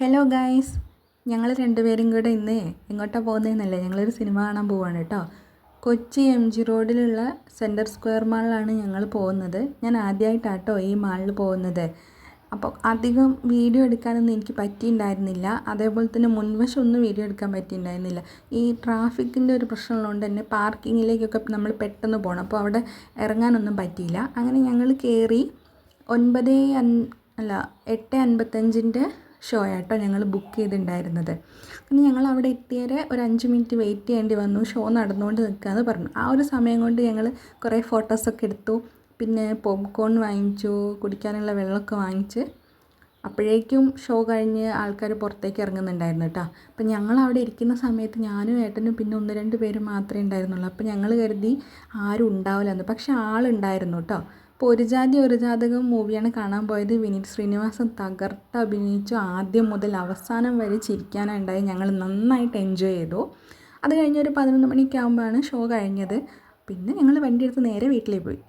Hello guys ഞങ്ങൾ രണ്ടുപേരും കൂടെ ഇന്ന് എങ്ങോട്ടാണ് പോകുന്നതെന്നല്ലേ ഞങ്ങളൊരു സിനിമ കാണാൻ പോവാണ് കേട്ടോ കൊച്ചി എം ജി റോഡിലുള്ള സെന്റർ സ്ക്വയർ മാളിലാണ് ഞങ്ങൾ പോകുന്നത്. ഞാൻ ആദ്യമായിട്ടാട്ടോ ഈ മാളിൽ പോകുന്നത്. അപ്പോൾ അധികം വീഡിയോ എടുക്കാനൊന്നും എനിക്ക് പറ്റിയിട്ടുണ്ടായിരുന്നില്ല അതേപോലെ തന്നെ മുൻവശം ഒന്നും വീഡിയോ എടുക്കാൻ പറ്റിയിട്ടുണ്ടായിരുന്നില്ല ഈ ട്രാഫിക്കിന്റെ ഒരു പ്രശ്നമുള്ളതുകൊണ്ട് തന്നെ പാർക്കിങ്ങിലേക്കൊക്കെ നമ്മൾ പെട്ടെന്ന് പോകണം അപ്പോൾ അവിടെ ഇറങ്ങാനൊന്നും പറ്റിയില്ല. അങ്ങനെ ഞങ്ങൾ കയറി ഒൻപത് അല്ല എട്ട് അൻപത്തഞ്ചിന്റെ ഷോ ആട്ടോ ഞങ്ങൾ ബുക്ക് ചെയ്തിട്ടുണ്ടായിരുന്നത് പിന്നെ ഞങ്ങൾ അവിടെ എത്തിയവരെ ഒരു അഞ്ച് മിനിറ്റ് വെയിറ്റ് ചെയ്യേണ്ടി വന്നു. ഷോ നടന്നുകൊണ്ട് നിൽക്കാമെന്ന് പറഞ്ഞു. ആ ഒരു സമയം കൊണ്ട് ഞങ്ങൾ കുറേ ഫോട്ടോസൊക്കെ എടുത്തു. പിന്നെ പോപ്കോൺ വാങ്ങിച്ചു കുടിക്കാനുള്ള വെള്ളമൊക്കെ വാങ്ങിച്ച് അപ്പോഴേക്കും ഷോ കഴിഞ്ഞ് ആൾക്കാർ പുറത്തേക്ക് ഇറങ്ങുന്നുണ്ടായിരുന്നു കേട്ടോ. അപ്പം ഞങ്ങൾ അവിടെ ഇരിക്കുന്ന സമയത്ത് ഞാനും ഏട്ടനും പിന്നെ ഒന്ന് രണ്ട് പേര് മാത്രമേ ഉണ്ടായിരുന്നുള്ളൂ. അപ്പം ഞങ്ങൾ കരുതി ആരും ഉണ്ടാവില്ലെന്ന്. പക്ഷെ ആളുണ്ടായിരുന്നു കേട്ടോ. അപ്പോൾ ഒരു ജാതി ഒരു ജാതകം മൂവിയാണ് കാണാൻ പോയത്. വിനീത് ശ്രീനിവാസൻ തകർത്ത് അഭിനയിച്ചു. ആദ്യം മുതൽ അവസാനം വരെ ചിരിക്കാനുണ്ടായി. ഞങ്ങൾ നന്നായിട്ട് എൻജോയ് ചെയ്തു. അത് കഴിഞ്ഞ് ഒരു പതിനൊന്ന് മണിയൊക്കെ ആകുമ്പോഴാണ് ഷോ കഴിഞ്ഞത്. പിന്നെ ഞങ്ങൾ വണ്ടി എടുത്ത് നേരെ വീട്ടിലേക്ക് പോയി.